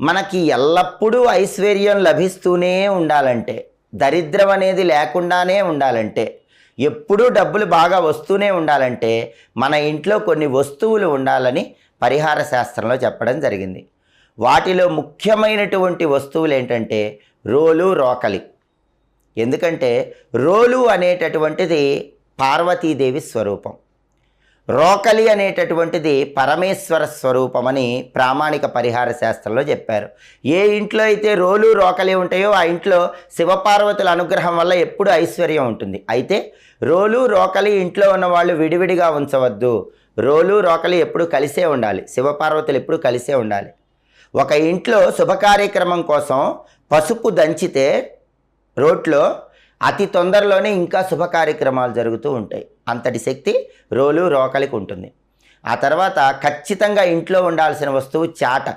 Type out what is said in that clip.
మనకి ఎల్లప్పుడూ ఐశ్వర్యం లభిస్తూనే ఉండాలంటే దరిద్రం అనేది లేకుండానే ఉండాలంటే ఎప్పుడూ డబ్బులు బాగా వస్తూనే ఉండాలంటే మన ఇంట్లో కొన్ని వస్తువులు ఉండాలని పరిహార శాస్త్రంలో చెప్పడం జరిగింది. వాటిలో ముఖ్యమైనటువంటి వస్తువులు ఏంటంటే రోలు రోకలి. ఎందుకంటే రోలు అనేటటువంటిది పార్వతీదేవి స్వరూపం. రోకలి అనేటటువంటిది పరమేశ్వర స్వరూపమని ప్రామాణిక పరిహార శాస్త్రంలో చెప్పారు. ఏ ఇంట్లో అయితే రోలు రోకలి ఉంటాయో ఆ ఇంట్లో శివపార్వతుల అనుగ్రహం వల్ల ఎప్పుడు ఐశ్వర్యం ఉంటుంది. అయితే రోలు రోకలి ఇంట్లో ఉన్న వాళ్ళు విడివిడిగా ఉంచవద్దు. రోలు రోకలి ఎప్పుడు కలిసే ఉండాలి. శివపార్వతులు ఎప్పుడు కలిసే ఉండాలి. ఒక ఇంట్లో శుభ కార్యక్రమం కోసం పసుపు దంచితే రోడ్లో అతి తొందరలోనే ఇంకా శుభ కార్యక్రమాలు జరుగుతూ ఉంటాయి. అంతటి శక్తి రోలు రోకలికి ఉంటుంది. ఆ తర్వాత ఖచ్చితంగా ఇంట్లో ఉండాల్సిన వస్తువు చాట.